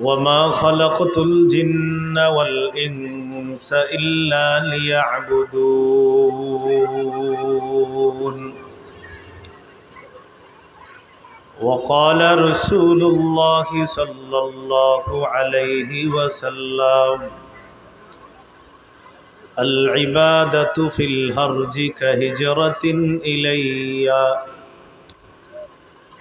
وما خلقت الجن والإنس إلا ليعبدون وقال رسول الله صلى الله عليه وسلم العبادة في الهرج كهجرة إليّ.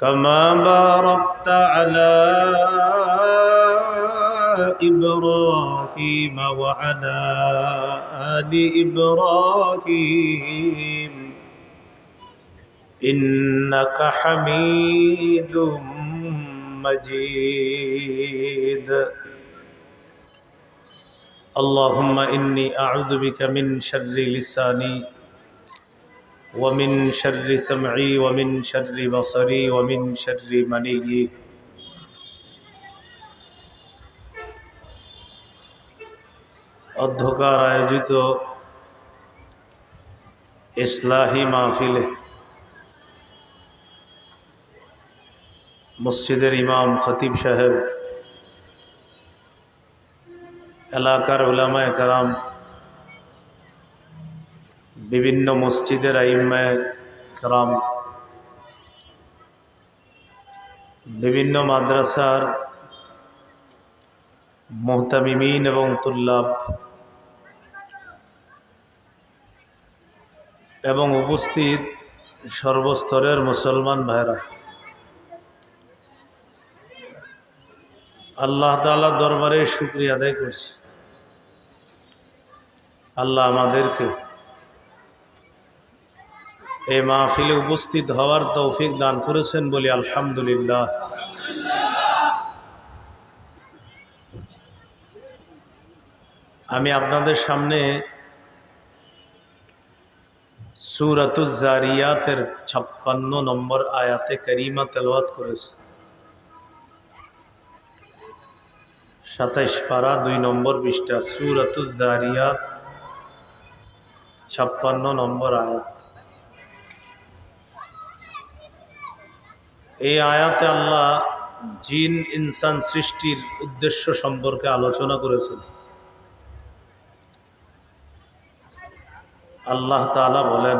كما باركت على إبراهيم وعلى آل إبراهيم إنك حميد مجيد اللهم إني أعوذ بك من شر لساني ومن شر سمعي ومن شر بصري ومن شر مني অধ্যকার আয়োজিত ইসলাহী মাহফিলে মসজিদের ইমাম খতিব সাহেব এলাকার ওলামায় কারাম বিভিন্ন মসজিদের আইম্মায় কারাম, বিভিন্ন মাদ্রাসার মোহতামিমিন এবং তুল্লাভ এবং উপস্থিত সর্বস্তরের মুসলমান ভাইরা। আল্লাহ তালা দরবারে শুক্রিয়া আদায় করছি। আল্লাহ আমাদেরকে এই মাহফিলে উপস্থিত হওয়ার তৌফিক দান করেছেন বলি আলহামদুলিল্লাহ। আমি আপনাদের সামনে সুরাতুজারিয়াতের ছাপ্পান্ন নম্বর আয়াতে করিমা তেলওয়াত করেছে। সাতাইশ পারা দুই নম্বর বিশটা সুরাতুজারিয়াত ছাপ্পান্ন নম্বর আয়াত। এই আয়াতে আল্লাহ জিন, ইনসান সৃষ্টির উদ্দেশ্য সম্পর্কে আলোচনা করেছেন। আল্লাহ তালা বলেন,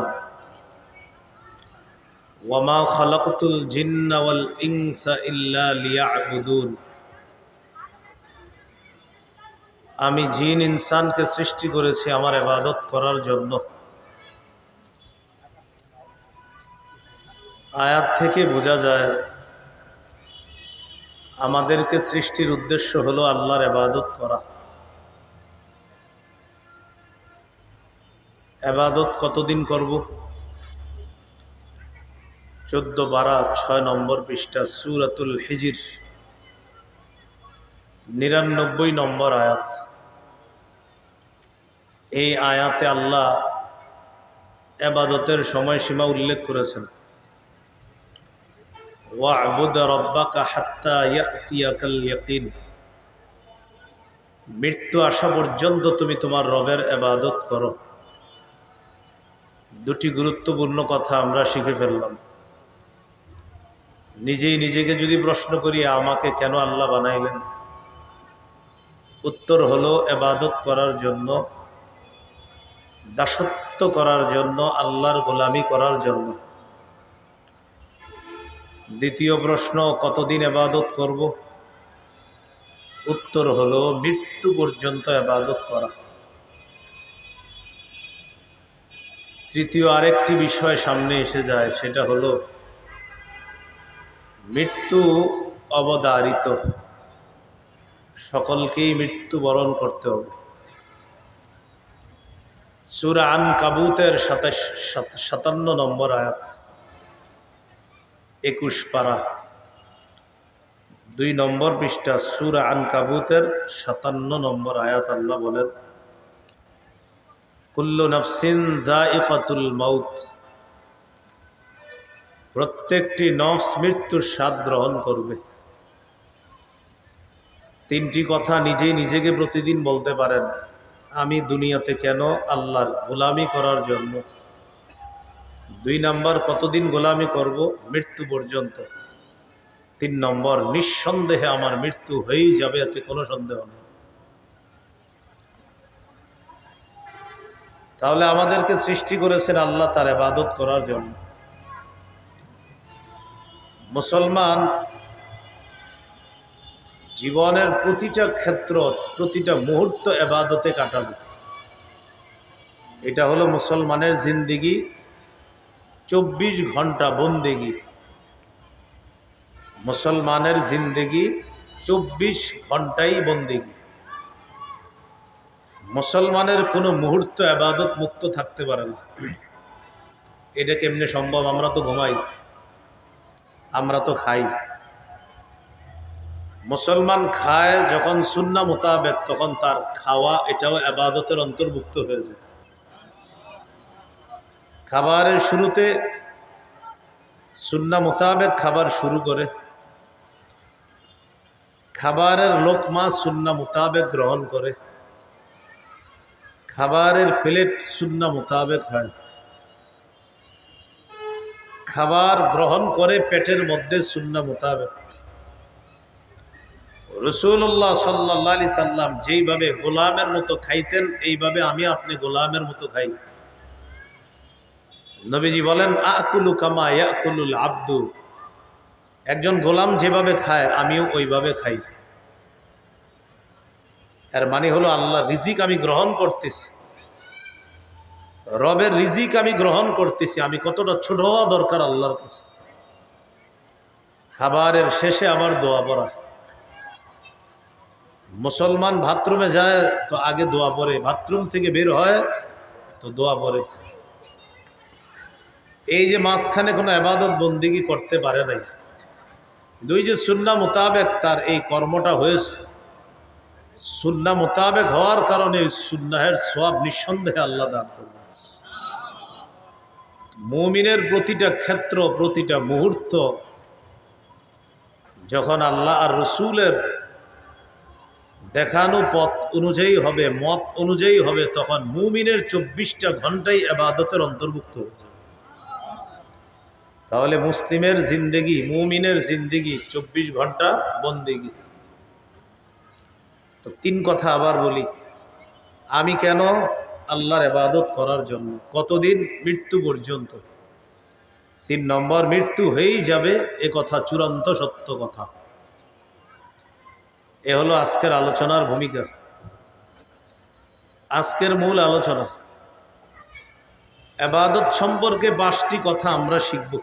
ওয়ামা খালাকুল জিন্নাওয়াল ইনসা ইল্লা লিয়াবুদুন। আমি জিন, ইনসানকে সৃষ্টি করেছি আমার এবাদত করার জন্য। আয়াত থেকে বোঝা যায়, আমাদেরকে সৃষ্টির উদ্দেশ্য হলো আল্লাহর এবাদত করা। এবাদত কতদিন করব? চোদ্দ বারা, ছয় নম্বর পৃষ্ঠা, সুরাতুল হিজির, নিরানব্বই নম্বর আয়াত। এই আয়াতে আল্লাহ এবাদতের সময়সীমা উল্লেখ করেছেন। ওয়াবুদ রব্বাকা হাত্তা ইয়াতিয়াকাল মৃত্যু আসা পর্যন্ত তুমি তোমার রবের এবাদত করো। দুটি গুরুত্বপূর্ণ কথা আমরা শিখে ফেললাম। নিজেই নিজেকে যদি প্রশ্ন করি, আমাকে কেন আল্লাহ বানাইলেন? উত্তর হলো এবাদত করার জন্য, দাসত্ব করার জন্য, আল্লাহর গোলামি করার জন্য। দ্বিতীয় প্রশ্ন, কতদিন এবাদত করব? উত্তর হলো, মৃত্যু পর্যন্ত এবাদত করা। তৃতীয় আরেকটি বিষয় সামনে এসে যায়, সেটা হলো, মৃত্যু অবদারিত। সকলকেই মৃত্যু বরণ করতে হবে। সুরা আন কাবুতের সাতাশ সাতান্ন নম্বর আয়াত। একুশ পারা। দুই নম্বর পৃষ্ঠা, সুরা আন কাবুতের সাতান্ন নম্বর আয়াত আল্লাহ বলেন, কুল্লু নফসিন দাইকাতুল মাউত। প্রত্যেকটি নফস মৃত্যুর স্বাদ গ্রহণ করবে। তিনটি কথা নিজেই নিজেকে প্রতিদিন বলতে পারেন, আমি দুনিয়াতে কেন আল্লাহর গোলামি করার জন্য দুই নম্বর, কতদিন গোলামি করব? মৃত্যু পর্যন্ত। তিন নম্বর, নিঃসন্দেহে আমার মৃত্যু হয়েই যাবে, এতে কোনো সন্দেহ নেই। তাহলে আমাদেরকে সৃষ্টি করেছেন আল্লাহ তার এবাদত করার জন্য। মুসলমান জীবনের প্রতিটা ক্ষেত্র, প্রতিটা মুহূর্ত এবাদতে কাটাবে। এটা হলো মুসলমানের জিন্দিগি। চব্বিশ ঘণ্টা বন্দেগি। মুসলমানের জিন্দেগি চব্বিশ ঘন্টাই বন্দিগি। মুসলমানের কোনো মুহূর্ত আবাদত মুক্ত থাকতে পারে না। এটা কেমনে সম্ভব? আমরা তো ঘুমাই। আমরা তো খাই। মুসলমান খায় যখন সুন্না মোতাবেক, তখন তার খাওয়া এটাও আবাদতের অন্তর্ভুক্ত হয়ে যায়। খাবারের শুরুতে সুন্না মোতাবেক খাবার শুরু করে। খাবারের লোকমা সুন্না মোতাবেক গ্রহণ করে। খাবারের প্লেট সুন্না মোতাবেক হয়। খাবার গ্রহণ করে পেটের মধ্যে সুন্না মোতাবেক। রসুল্লাহ সাল্লাহ আলি সাল্লাম যেইভাবে গোলামের মতো খাইতেন, এইভাবে আমি আপনি গোলামের মতো খাই। নবীজি বলেন, আকুলু কামা ইয়াকুলুল আব্দু। একজন গোলাম যেভাবে খায়, আমিও ওইভাবে খাই। এর মানে হলো আল্লাহ রিজিক আমি গ্রহণ করতেছি। রবের রিজিক আমি গ্রহণ করতেছি, আমি কতটা ছোট হওয়া দরকার আল্লাহর কাছে। খাবারের শেষে আবার দোয়া পড়া। মুসলমান বাথরুমে যায় তো আগে দোয়া পড়ে, বাথরুম থেকে বের হয় তো দোয়া পড়ে। এই যে মাঝখানে কোনো আবাদত বন্দিগি করতে পারে নাই। দুই যে সুন্না মোতাবেক তার এই কর্মটা হয়েছে। সুন্না মোতাবেক হওয়ার কারণে সুন্নাহের সব নিঃসন্দেহে আল্লাহ দান করবে মুমিনের প্রতিটা ক্ষেত্র, প্রতিটা মুহূর্ত যখন আল্লাহ আর রসুলের দেখানো পথ অনুযায়ী হবে, মত অনুযায়ী হবে, তখন মুমিনের চব্বিশটা ঘন্টাই আবাদতের অন্তর্ভুক্ত হয়ে যাবে। তাহলে মুসলিমের জিন্দেগি, মুমিনের জিন্দেগি চব্বিশ ঘণ্টা বন্দেগি। তো তিন কথা আবার বলি। আমি কেন আল্লাহর এবাদত করার জন্য? কতদিন? মৃত্যু পর্যন্ত। তিন নম্বর, মৃত্যু হয়েই যাবে, এ কথা চূড়ান্ত সত্য কথা। এ হলো আজকের আলোচনার ভূমিকা। আজকের মূল আলোচনা। এবাদত সম্পর্কে পাঁচটি কথা আমরা শিখব।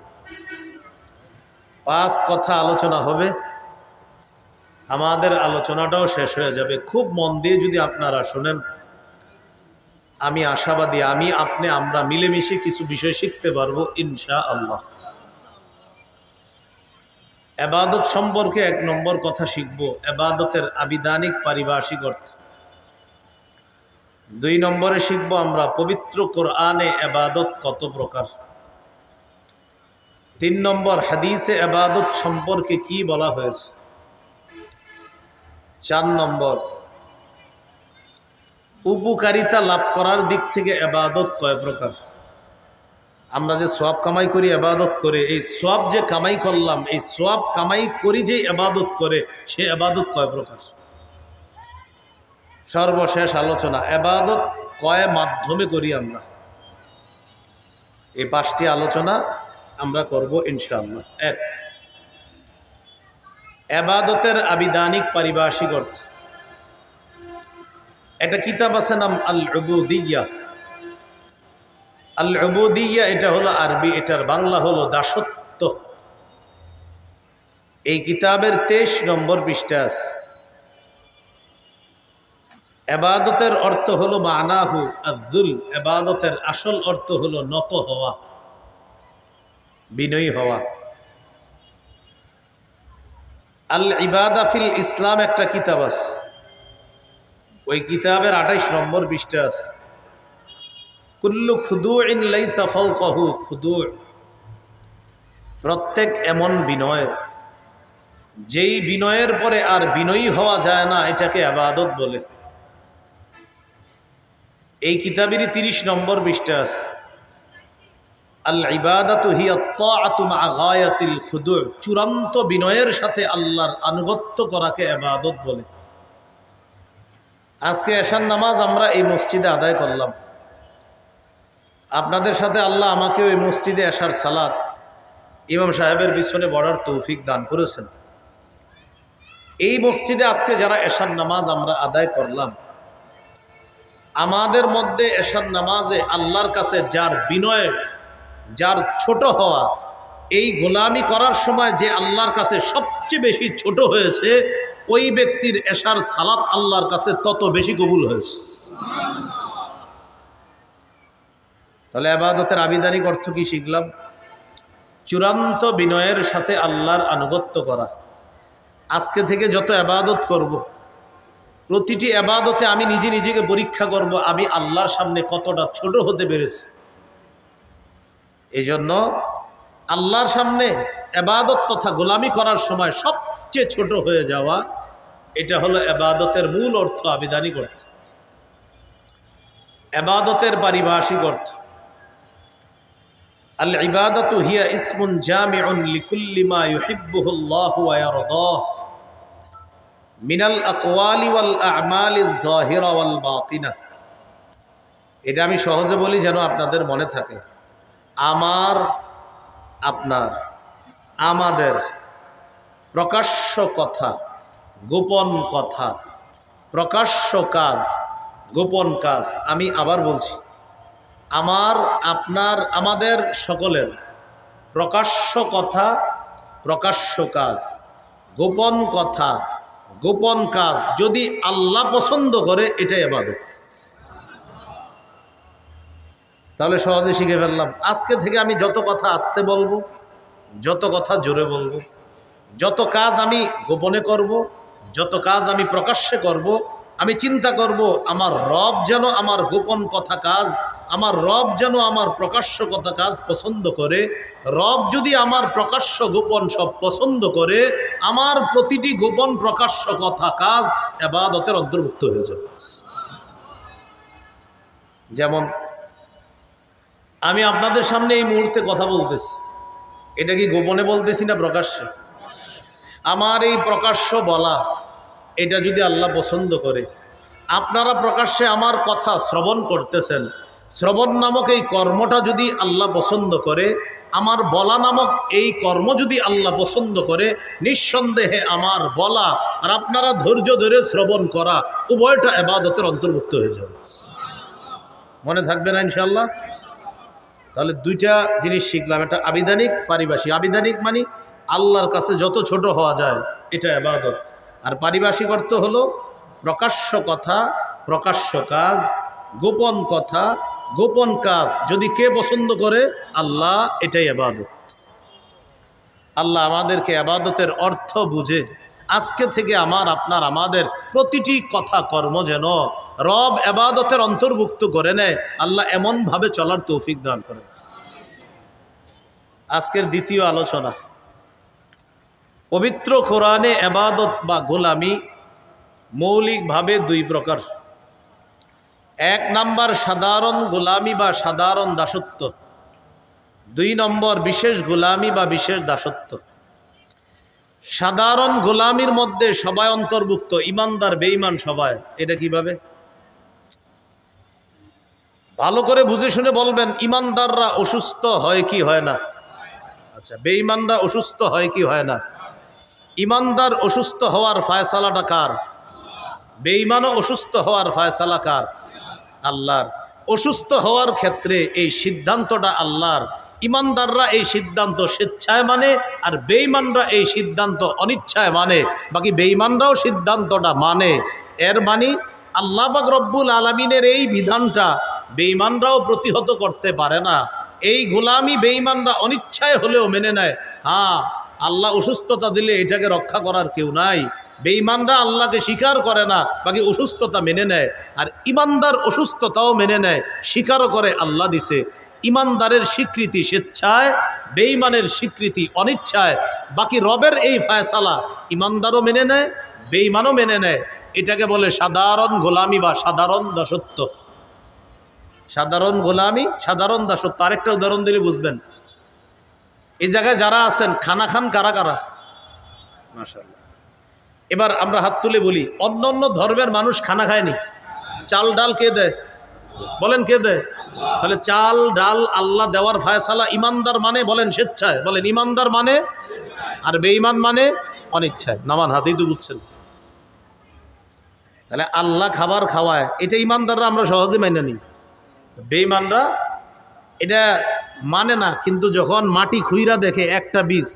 পাঁচ কথা আলোচনা হবে। আমাদের আলোচনাটাও শেষ হয়ে যাবে। খুব মন দিয়ে যদি আপনারা শোনেন, আমি আশাবাদী, আমি, আপনি, আমরা মিলেমিশে কিছু বিষয় শিখতে পারব ইনশা আল্লাহ এবাদত সম্পর্কে এক নম্বর কথা শিখব, এবাদতের আবিধানিক পারিভাষিক অর্থ। দুই নম্বরে শিখব আমরা, পবিত্র কোরআনে এবাদত কত প্রকার? তিন নম্বর হাদিসে এবাদত সম্পর্কে কি বলা হয়েছে? চার নম্বর, উপকারিতা লাভ করার দিক থেকে এবাদত কয় প্রকার? আমরা যে সব কামাই করি আবাদত করে, এই সব যে কামাই করলাম, এই সব কামাই করি যে আবাদত করে, সে আবাদত কয় প্রকার? সর্বশেষ আলোচনা আবাদত কয় মাধ্যমে করি আমরা? এই পাঁচটি আলোচনা আমরা করব ইনশাআল্লাহ। এক, আবাদতের আবিধানিক পারিভাষিক অর্থ। একটা কিতাব আছে নাম আল উবুদিয়া আল উবুদিয়া এটা হলো আরবি, এটার বাংলা হলো দাসত্ব। এই কিতাবের তেইশ নম্বর পৃষ্ঠা আছে। এবাদতের অর্থ হলো মানাহু আব্দুল এবাদতের আসল অর্থ হলো নত হওয়া। বিনয়ী হওয়া। আল ইবাদাফিল ইসলাম একটা কিতাব আছে। ওই কিতাবের আঠাইশ নম্বর পৃষ্ঠা আছে। কুল্লু খুদু ইন লাইসা ফাওকাহু খুদু প্রত্যেক এমন বিনয়। যেই বিনয়ের পরে আর বিনয়ী হওয়া যায় না, এটাকে আবাদত বলে। এই কিতাবেরই তিরিশ নম্বর পৃষ্ঠা আছে। আল ইবাদাতু হিয়া তাআতু মা চূড়ান্ত বিনয়ের সাথে আল্লাহর আনুগত্য করাকে আবাদত বলে। আজকে এশার নামাজ আমরা এই মসজিদে আদায় করলাম। আপনাদের সাথে আল্লাহ আমাকে ওই মসজিদে আসার সালাত ইমাম সাহেবের পিছনে বড়ার তৌফিক দান করেছেন। এই মসজিদে আজকে যারা এশার নামাজ আমরা আদায় করলাম, আমাদের মধ্যে এশার নামাজে আল্লাহর কাছে যার বিনয় যার ছোট হওয়া, এই গোলামি করার সময় যে আল্লাহর কাছে সবচেয়ে বেশি ছোট হয়েছে, ওই ব্যক্তির এশার সালাত আল্লাহর কাছে তত বেশি কবুল হয়েছে। তাহলে আবাদতের আবিদানিক অর্থ কি শিখলাম? চূড়ান্ত বিনয়ের সাথে আল্লাহর আনুগত্য করা। আজকে থেকে যত আবাদত করব। প্রতিটি আবাদতে আমি নিজে নিজেকে পরীক্ষা করব, আমি আল্লাহর সামনে কতটা ছোট হতে পেরেছি। এই জন্য আল্লাহর সামনে আবাদত তথা গোলামি করার সময় সবচেয়ে ছোট হয়ে যাওয়া, এটা হলো আবাদতের মূল অর্থ, আবিধানিক অর্থ। আবাদতের পারিভাষিক অর্থ। আল ইবাদতু হিয়া ইসমুন জামিউন লিকুল্লি মা ইউহিব্বুহু আল্লাহু ওয়া ইয়ারদাহ। মিনাল আকওয়ালি ওয়াল ওয়াল বাতিনা। এটা আমি সহজে বলি যেন আপনাদের মনে থাকে। আমার, আপনার, আমাদের প্রকাশ্য কথা, গোপন কথা, প্রকাশ্য কাজ, গোপন কাজ, আমি আবার বলছি, আমার, আপনার, আমাদের সকলের প্রকাশ্য কথা, প্রকাশ্য কাজ, গোপন কথা, গোপন কাজ, যদি আল্লাহ পছন্দ করে, এটাই আবাদত। তাহলে সহজে শিখে ফেললাম। আজকে থেকে আমি যত কথা আসতে বলব, যত কথা জোরে বলব, যত কাজ আমি গোপনে করব, যত কাজ আমি প্রকাশ্যে করব, আমি চিন্তা করব আমার রব যেন আমার গোপন কথা কাজ, আমার রব যেন আমার প্রকাশ্য কথা কাজ পছন্দ করে, রব যদি আমার প্রকাশ্য গোপন সব পছন্দ করে, আমার প্রতিটি গোপন প্রকাশ্য কথা কাজ এবাদতের অন্তর্ভুক্ত হয়ে যাবে। যেমন আমি আপনাদের সামনে এই মুহূর্তে কথা বলতেছি। এটা কি গোপনে বলতেছি না প্রকাশ্যে? আমার এই প্রকাশ্য বলা, এটা যদি আল্লাহ পছন্দ করে, আপনারা প্রকাশ্যে আমার কথা শ্রবণ করতেছেন, শ্রবণ নামক এই কর্মটা যদি আল্লাহ পছন্দ করে, আমার বলা নামক এই কর্ম যদি আল্লাহ পছন্দ করে, নিঃসন্দেহে আমার বলা আর আপনারা ধৈর্য ধরে শ্রবণ করা উভয়টা এবাদতের অন্তর্ভুক্ত হয়ে যাবে। মনে থাকবে না ইনশাল্লাহ তাহলে দুইটা জিনিস শিখলাম। এটা আবিধানিক, পারিভাষিক। আবিধানিক মানে আল্লাহর কাছে যত ছোট হওয়া যায়, এটা আবাদত। আর পারিভাষিক অর্থ হলো প্রকাশ্য কথা, প্রকাশ্য কাজ, গোপন কথা, গোপন কাজ। যদি কে পছন্দ করে, আল্লাহ এটাই আবাদত। আল্লাহ আমাদেরকে আবাদতের অর্থ বুঝে। আজকে থেকে আমার, আপনার, আমাদের প্রতিটি কথা কর্ম যেন রব এবাদতের অন্তর্ভুক্ত করে নেয়। আল্লাহ এমনভাবে চলার তৌফিক দান করে। আজকের দ্বিতীয় আলোচনা। পবিত্র কোরআনে এবাদত বা গোলামি মৌলিকভাবে দুই প্রকার। এক নাম্বার সাধারণ গোলামি বা সাধারণ দাসত্ব। দুই নম্বর বিশেষ গোলামি বা বিশেষ দাসত্ব। সাধারণ গোলামির মধ্যে সবাই অন্তর্ভুক্ত, ইমানদার, বেঈমান সবাই। এটা কীভাবে? ভালো করে বুঝে শুনে বলবেন, ইমানদাররা অসুস্থ হয় কি হয় না? আচ্ছা বেঈমানরা অসুস্থ হয় কি হয় না? ইমানদার অসুস্থ হওয়ার ফায়সালাটা কার? বেঈমানও অসুস্থ হওয়ার ফায়সালা কার? আল্লাহর। অসুস্থ হওয়ার ক্ষেত্রে এই সিদ্ধান্তটা আল্লাহর। ইমানদাররা এই সিদ্ধান্ত স্বেচ্ছায় মানে আর বেঈমানরা এই সিদ্ধান্ত অনিচ্ছায় মানে। বাকি বেঈমানরাও সিদ্ধান্তটা মানে। এর মানে আল্লাহ পাক রব্বুল আলমিনের এই বিধানটা বেঈমানরাও প্রতিহত করতে পারে না। এই গোলামি বেঈমানরা অনিচ্ছায় হলেও মেনে নেয়। হ্যাঁ আল্লাহ অসুস্থতা দিলে এটাকে রক্ষা করার কেউ নাই। বেঈমানরা আল্লাহকে স্বীকার করে না, বাকি অসুস্থতা মেনে নেয়। আর ইমানদার অসুস্থতাও মেনে নেয়, স্বীকারও করে আল্লাহ দিছে। ইমানদারের স্বীকৃতি, স্বেচ্ছায়, বেঈমানের স্বীকৃতি, অনিচ্ছায়। বাকি রবের এই ফায়সালা ইমানদারও মেনে নেয়, বেঈমানও মেনে নেয়। এটাকে বলে সাধারণ গোলামি বা সাধারণ দাসত্ব। সাধারণ গোলামি, সাধারণ দাসত্ব। আরেকটা উদাহরণ দিলে বুঝবেন। এই জায়গায় যারা আছেন, খানা খান কারা কারা? এবার আমরা হাত তুলে বলি অন্য অন্য ধর্মের মানুষ খানা খায়নি। চাল ডাল কে দেয়? বলেন কে দেয় তাহলে চাল, ডাল, আল্লাহ দেওয়ার ফায়সালা ইমানদার মানে? বলেন স্বেচ্ছায়। বলেন ইমানদার মানে আর বেঈমান মানে অনিচ্ছায়। নামান হাতেই তো বুঝছেন। তাহলে আল্লাহ খাবার খাওয়ায়, এটা ইমানদাররা আমরা সহজে মেনে নিই। বেঈমানরা এটা মানে না, কিন্তু যখন মাটি খুইরা দেখে একটা বীজ,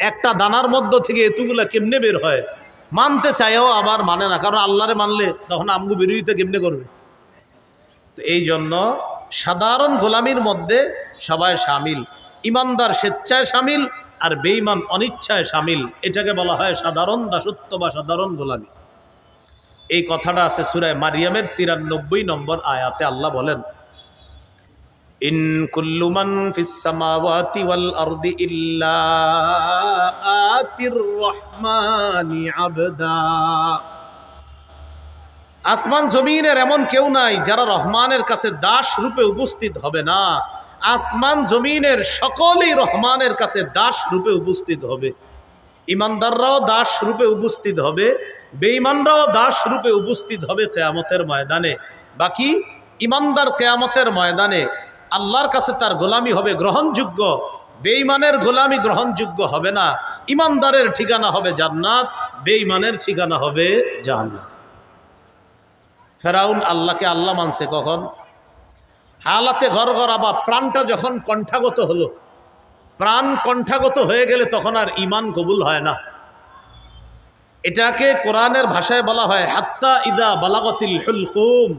একটা দানার মধ্য থেকে এতুগুলা কেমনে বের হয়? মানতে চাইও আবার মানে না, কারণ আল্লাহরে মানলে তখন আমগু বিরোধিতা কেমনে করবে? তো এই জন্য সাধারণ গোলামির মধ্যে সবাই সামিল। ইমানদার, স্বেচ্ছায় সামিল আর বেইমান অনিচ্ছায় সামিল। এটাকে বলা হয় সাধারণ দাসত্ব বা সাধারণ গোলামি। এই কথাটা আছে সুরায় মারিয়ামের তিরানব্বই নম্বর আয়াতে আল্লাহ বলেন, ইন কুল্লু মান ফিস সামাওয়াতি ওয়াল আরদি ইল্লা আতির রহমানি আবদা। আসমান জমিনের এমন কেউ নাই যারা রহমানের কাছে দাস রূপে উপস্থিত হবে না। আসমান জমিনের সকলেই রহমানের কাছে দাস রূপে উপস্থিত হবে। ইমানদাররাও দাস রূপে উপস্থিত হবে, বেঈমানরাও দাস রূপে উপস্থিত হবে কেয়ামতের ময়দানে। বাকি ইমানদার কেয়ামতের ময়দানে আল্লাহর কাছে তার গোলামি হবে গ্রহণযোগ্য, বেঈমানের গোলামি গ্রহণযোগ্য হবে না। ইমানদারের ঠিকানা হবে জান্নাত, বেঈমানের ঠিকানা হবে জাহান্নাত ফেরাউন আল্লাহকে আল্লাহ মানছে কখন? হালাতে ঘর আবার প্রাণটা যখন কণ্ঠাগত হলো, প্রাণ কণ্ঠাগত হয়ে গেলে তখন আর ইমান কবুল হয় না। এটাকে কোরআনের ভাষায় বলা হয় হাত্তা ইদা বালাগতিল হুলকুম।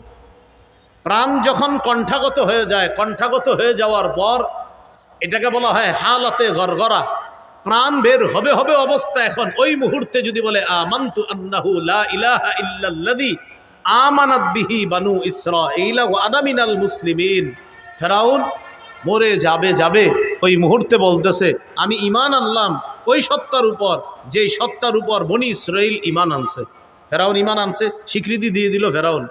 প্রাণ যখন কণ্ঠাগত হয়ে যায়, কণ্ঠাগত হয়ে যাওয়ার পর এটাকে বলা হয় হালাতে গরগরা প্রাণ বের হবে হবে অবস্থা এখন। ওই মুহূর্তে যদি বলে, আমান্তু আন্নাহু লা ইলাহা ইল্লাল্লাযী আমানাত বিহি বানু ইসরাঈল ওয়া আদামিনাল মুসলিমিন। ফেরাউন, মরে যাবে যাবে। ওই মুহূর্তে বলতেছে, আমি ইমান আনলাম। ওই সত্তার উপর, যেই সত্তার উপর বনি ইসরাইল ইমান আনছে। ফেরাউন ইমান আনছে, স্বীকৃতি দিয়ে দিল ফেরাউন।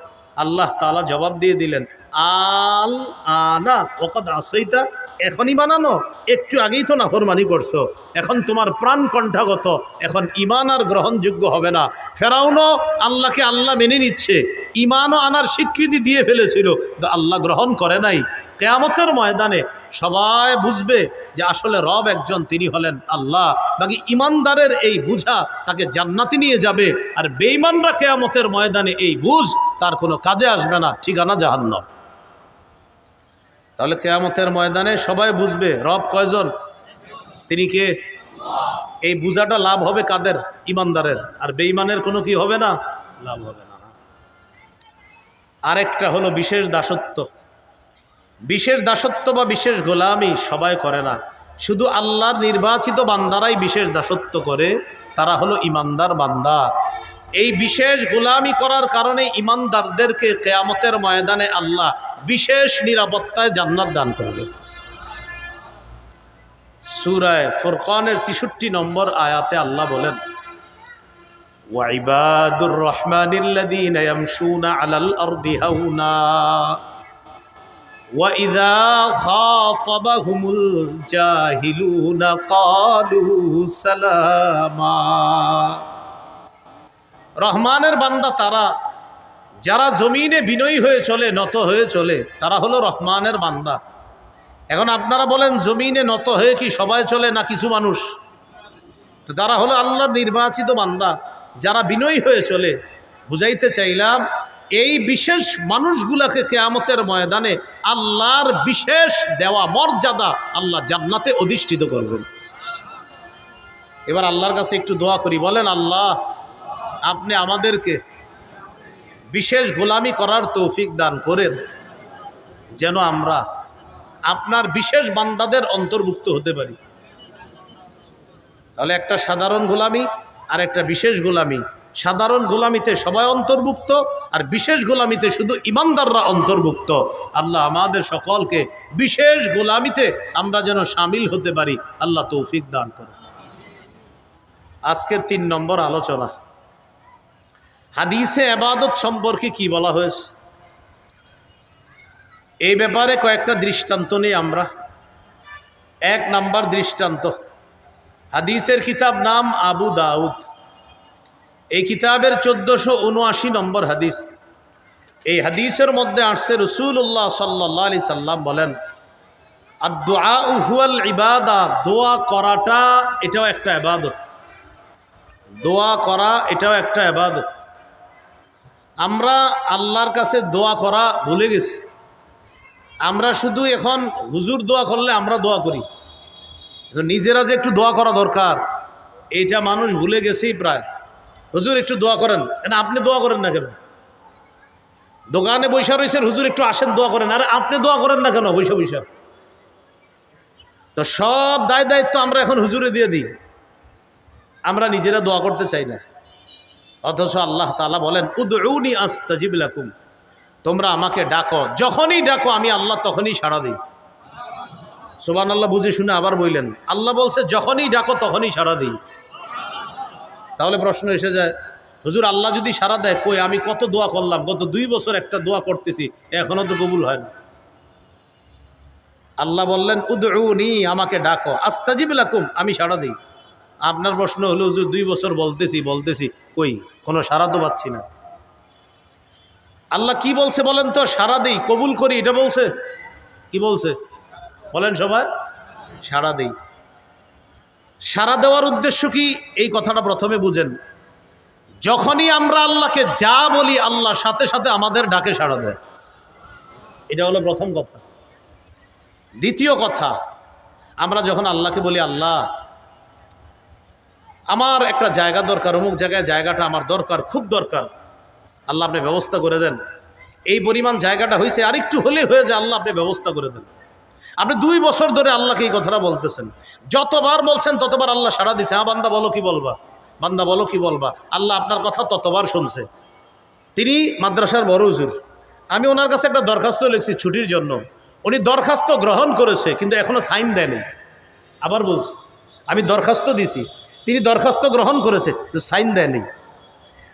আল্লাহ তালা জবাব দিয়ে দিলেন, আল আনা ওকাদ আসইতা এখনই বানানো? একটু আগেই তো নাফরমানি করছ। এখন তোমার প্রাণ কণ্ঠাগত। এখন ইমান আর গ্রহণযোগ্য হবে না। ফেরাউনও আল্লাহকে আল্লাহ মেনে নিচ্ছে। ইমানও আনার স্বীকৃতি দিয়ে ফেলেছিল। আল্লাহ গ্রহণ করে নাই। কেয়ামতের ময়দানে সবাই বুঝবে যে আসলে রব একজন, তিনি হলেন আল্লাহ। বাকি ইমানদারের এই বুঝা তাকে জান্নাতি নিয়ে যাবে। আর বেঈমানরা কেয়ামতের ময়দানে এই বুঝ তার কোনো কাজে আসবে না। ঠিকানা জাহান্নাম। তাহলে কেয়ামতের ময়দানে সবাই বুঝবে, রব কয়জন? তিনি কে? এই বুঝাটা লাভ হবে কাদের? ইমানদারের। আর বেঈমানের কোনো কি হবে না? লাভ হবে না। আরেকটা হলো বিশেষ দাসত্ব। বিশেষ দাসত্ব বা বিশেষ গোলামি সবাই করে না। শুধু আল্লাহর নির্বাচিত বান্দারাই বিশেষ দাসত্ব করে, তারা হলো ইমানদার বান্দা। এই বিশেষ গোলামি করার কারণে ইমানদারদেরকে কেয়ামতের ময়দানে আল্লাহ বিশেষ নিরাপত্তায় জান্নাত দান করবে সুরায় ফুরকানের তেষট্টি নম্বর আয়াতে আল্লাহ বলেন ওয়াইবাদুর রহমানিল্লাযীনা ইয়ামশুনা আলাল আরদি হাওনা وإذا خاطبهم الجاهلون قالوا سلاما রহমানের বান্দা তারা। যারা জমিনে বিনয়ী হয়ে চলে, নত হয়ে চলে, তারা হলো রহমানের বান্দা। এখন আপনারা বলেন, জমিনে নত হয়ে কি সবাই চলে না কিছু মানুষ? তো তারা হলো আল্লাহর নির্বাচিত বান্দা। যারা বিনয়ী হয়ে চলে, বুঝাইতে চাইলাম, এই বিশেষ মানুষগুলাকে কেয়ামতের ময়দানে আল্লাহর বিশেষ দেওয়া মর্যাদা আল্লাহ জান্নাতে অধিষ্ঠিত করবেন। এবার আল্লাহর কাছে একটু দোয়া করি, বলেন, আল্লাহ আপনি আমাদেরকে বিশেষ গোলামি করার তৌফিক দান করেন, যেন আমরা আপনার বিশেষ বান্দাদের অন্তর্ভুক্ত হতে পারি। তাহলে একটা সাধারণ গোলামি আর একটা বিশেষ গোলামি। সাধারণ গোলামিতে সবাই অন্তর্ভুক্ত আর বিশেষ গোলামিতে শুধু ইমানদাররা অন্তর্ভুক্ত। আল্লাহ আমাদের সকলকে বিশেষ গোলামিতে আমরা যেন সামিল হতে পারি। আল্লাহ তৌফিক দান করে আজকের তিন নম্বর আলোচনা। হাদিসে আবাদত সম্পর্কে কি বলা হয়েছে? এই ব্যাপারে কয়েকটা দৃষ্টান্ত নেই আমরা। এক নাম্বার দৃষ্টান্ত, হাদিসের কিতাব নাম আবু দাউদ। এই কিতাবের চোদ্দোশো উনআশি নম্বর হাদিস। এই হাদিসের মধ্যে আসছে রসুল্লাহ সাল্লাহ আলি সাল্লাম বলেন আর দোয়া উহুয়াল ইবাদা, দোয়া করাটা এটাও একটা আবাদত দোয়া করা এটাও একটা আবাদত আমরা আল্লাহর কাছে দোয়া করা ভুলে গেছি। আমরা শুধু এখন হুজুর দোয়া করলে আমরা দোয়া করি। নিজেরা যে একটু দোয়া করা দরকার, এইটা মানুষ ভুলে গেছেই প্রায়। হুজুর, একটু দোয়া করেন। না আপনি দোয়া করেন না কেন? দোকানে বৈশা রয়েছেন, হুজুর, একটু আসেন, দোয়া করেন। আরে, আপনি দোয়া করেন না কেন? বৈশা বৈশা তো সব দায় দায়িত্ব আমরা এখন হুজুরে দিয়ে দিই। আমরা নিজেরা দোয়া করতে চাই না। অথচ আল্লাহ তালা বলেন উদৌনি আস্তাজিব লাকুম। তোমরা আমাকে ডাকো, যখনই ডাকো, আমি আল্লাহ তখনই সাড়া দিই। সোবান আল্লাহ বুঝে শুনে আবার বললেন, আল্লাহ বলছে, যখনই ডাকো, তখনই সাড়া দিই। তাহলে প্রশ্ন এসে যায়, হুজুর, আল্লাহ যদি সাড়া দেয়, কই আমি কত দোয়া করলাম? গত দুই বছর একটা দোয়া করতেছি এখনও তো কবুল হয় না। আল্লাহ বললেন উদৌনি আমাকে ডাকো। আস্তাজিব লাকুম, আমি সাড়া দিই। আপনার প্রশ্ন হলো, হুজুর, দুই বছর বলতেছি বলতেছি, কই? কোনো সাড়া তো পাচ্ছি না। আল্লাহ কি বলছে বলেন তো? সারা দিই, কবুল করি, এটা বলছে? কি বলছে? বলেন সবাই সারা দিই। সারা দেওয়ার উদ্দেশ্য কি? এই কথাটা প্রথমে বুঝেন। যখনই আমরা আল্লাহকে যা বলি, আল্লাহ সাথে সাথে আমাদের ডাকে সাড়া দেয়। এটা হলো প্রথম কথা। দ্বিতীয় কথা, আমরা যখন আল্লাহকে বলি, আল্লাহ আমার একটা জায়গা দরকার, অমুক জায়গায় জায়গাটা আমার দরকার, খুব দরকার। আল্লাহ আপনি ব্যবস্থা করে দেন। এই পরিমাণ জায়গাটা হয়েছে আরেকটু হলে হয়ে যায়, আল্লাহ আপনি ব্যবস্থা করে দেন। আপনি দুই বছর ধরে আল্লাহকে এই কথাটা বলতেছেন। যতবার বলছেন, ততবার আল্লাহ সারা দিছে। হ্যাঁ বান্দা বলো কি বলবা? বান্দা বলো কি বলবা? আল্লাহ আপনার কথা ততবার শুনছে। তিনি মাদ্রাসার বড় হুজুর। আমি ওনার কাছে একটা দরখাস্ত লিখছি ছুটির জন্য। উনি দরখাস্ত গ্রহণ করেছে, কিন্তু এখনও সাইন দেয়নি। আবার বলছি, আমি দরখাস্ত দিছি। তিনি দরখাস্ত গ্রহণ করেছে সাইন দেয়নি।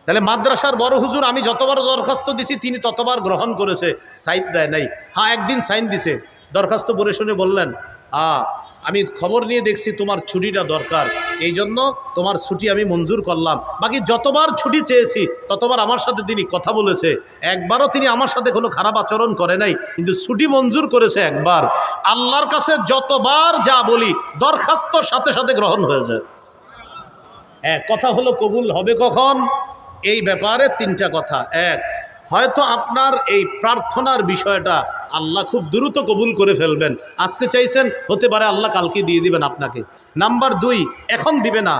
তাহলে মাদ্রাসার বড় হুজুর, আমি যতবার দরখাস্ত দিছি, তিনি ততবার গ্রহণ করেছে, সাইন দেয় নাই। হ্যাঁ একদিন সাইন দিছে। দরখাস্ত পড়ে শুনে বললেন হ্যাঁ আমি খবর নিয়ে দেখছি তোমার ছুটিটা দরকার, এই জন্য তোমার ছুটি আমি মঞ্জুর করলাম। বাকি যতবার ছুটি চেয়েছি, ততবার আমার সাথে তিনি কথা বলেছে। একবারও তিনি আমার সাথে কোনো খারাপ আচরণ করে নাই, কিন্তু ছুটি মঞ্জুর করেছে একবার। আল্লাহর কাছে যতবার যা বলি দরখাস্তর সাথে সাথে গ্রহণ হয়ে যায় হ্যাঁ কথা হলো কবুল হবে কখন? এই ব্যাপারে তিনটা কথা। এক, হয়তো আপনার এই প্রার্থনার বিষয়টা আল্লাহ খুব দ্রুত কবুল করে ফেলবেন। আজকে চাইছেন, হতে পারে আল্লাহ কালকে দিয়ে দিবেন আপনাকে। নাম্বার দুই, এখন দিবে না।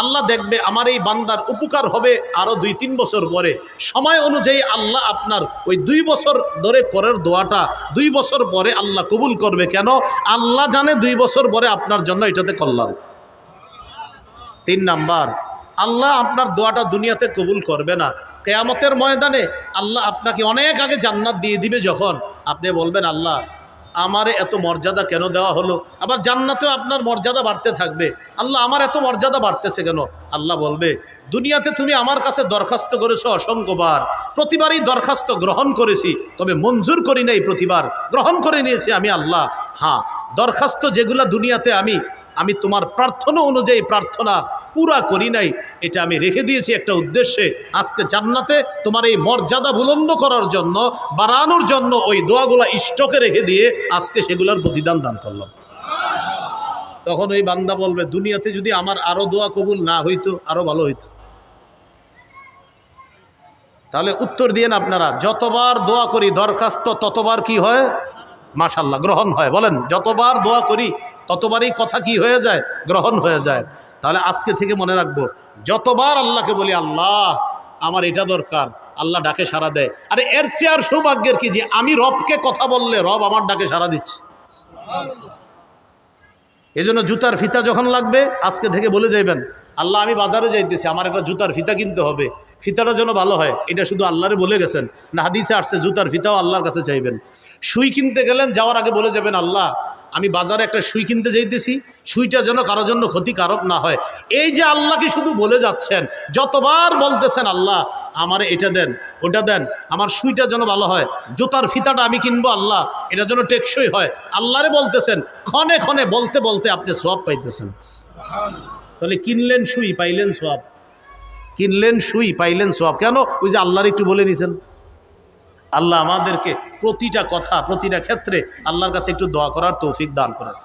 আল্লাহ দেখবে আমার এই বান্দার উপকার হবে আরও দুই, তিন বছর পরে। সময় অনুযায়ী আল্লাহ আপনার ওই দুই বছর ধরে পরের দোয়াটা দুই বছর পরে আল্লাহ কবুল করবে। কেন? আল্লাহ জানে দুই বছর পরে আপনার জন্য এটাতে কল্যাণ। তিন নাম্বার, আল্লাহ আপনার দোয়াটা দুনিয়াতে কবুল করবে না। কেয়ামতের ময়দানে আল্লাহ আপনাকে অনেক আগে জান্নাত দিয়ে দিবে যখন। আপনি বলবেন, আল্লাহ, আমারে এত মর্যাদা কেন দেওয়া হলো? আবার জান্নাতেও আপনার মর্যাদা বাড়তে থাকবে। আল্লাহ, আমার এত মর্যাদা বাড়তেছে কেন? আল্লাহ বলবে, দুনিয়াতে তুমি আমার কাছে দরখাস্ত করেছ অসংখ্যবার। প্রতিবারই দরখাস্ত গ্রহণ করেছি, তবে মঞ্জুর করি নাই প্রতিবার। গ্রহণ করে নিয়েছি আমি আল্লাহ। হ্যাঁ দরখাস্ত যেগুলা দুনিয়াতে আমি আমি তোমার প্রার্থনা অনুযায়ী প্রার্থনা পুরা করি নাই। এটা আমি রেখে দিয়েছি একটা উদ্দেশ্যে। আজকে জান্নাতে তোমার এই মর্যাদা বুলন্দ করার জন্য, বাড়ানোর জন্য ওই দোয়াগুলা স্টকে রেখে দিয়ে আজকে সেগুলোর প্রতিদান দান করলাম। তখন ওই বান্দা বলবে, দুনিয়াতে যদি আমার আরও দোয়া কবুল না হইতো, আরও ভালো হইতো। তাহলে উত্তর দিয়েন আপনারা, যতবার দোয়া করি দরখাস্ত, ততবার কি হয়? মাশাল্লাহ গ্রহণ হয়। বলেন, যতবার দোয়া করি, ততবারই কথা কি হয়ে যায়? গ্রহণ হয়ে যায়। তাহলে আজকে থেকে মনে রাখব, যতবার আল্লাহকে বলি, আল্লাহ, আমার এটা দরকার, আল্লাহ ডাকে সাড়া দেয় আরে এর চেয়ে আর সৌভাগ্যের কি যে আমি রবকে কথা বললে রব আমার ডাকে সাড়া দিচ্ছে? এই জন্য জুতার ফিতা যখন লাগবে, আজকে থেকে বলে যাইবেন, আল্লাহ, আমি বাজারে যাইতেছি, আমার একটা জুতার ফিতা কিনতে হবে। ফিতাটা যেন ভালো হয়, এটা শুধু আল্লাহরে বলে গেছেন, না, হাদিসে আসছে, জুতার ফিতাও আল্লাহর কাছে চাইবেন। সুই কিনতে গেলেন, যাওয়ার আগে বলে যাবেন, আল্লাহ আমি বাজারে একটা সুই কিনতে যাইতেছি সুইটা যেন কারোর জন্য ক্ষতিকারক না হয়। এই যে আল্লাহকে শুধু বলে যাচ্ছেন যতবার বলতেছেন আল্লাহ আমার এটা দেন ওটা দেন আমার সুইটা যেন ভালো হয় জুতার ফিতাটা আমি কিনবো আল্লাহ এটা যেন টেকসই হয়। আল্লাহরে বলতেছেন ক্ষণে ক্ষণে বলতে বলতে আপনি সোয়াব পাইতেছেন। তাহলে কিনলেন সুই পাইলেন সোয়াব। কিনলেন সুই পাইলেন সোয়াব। কেন? ওই যে আল্লাহর একটু বলে নিছেন। আল্লাহ আমাদেরকে প্রতিটা কথা প্রতিটা ক্ষেত্রে আল্লাহর কাছে একটু দোয়া করার তৌফিক দান করেন।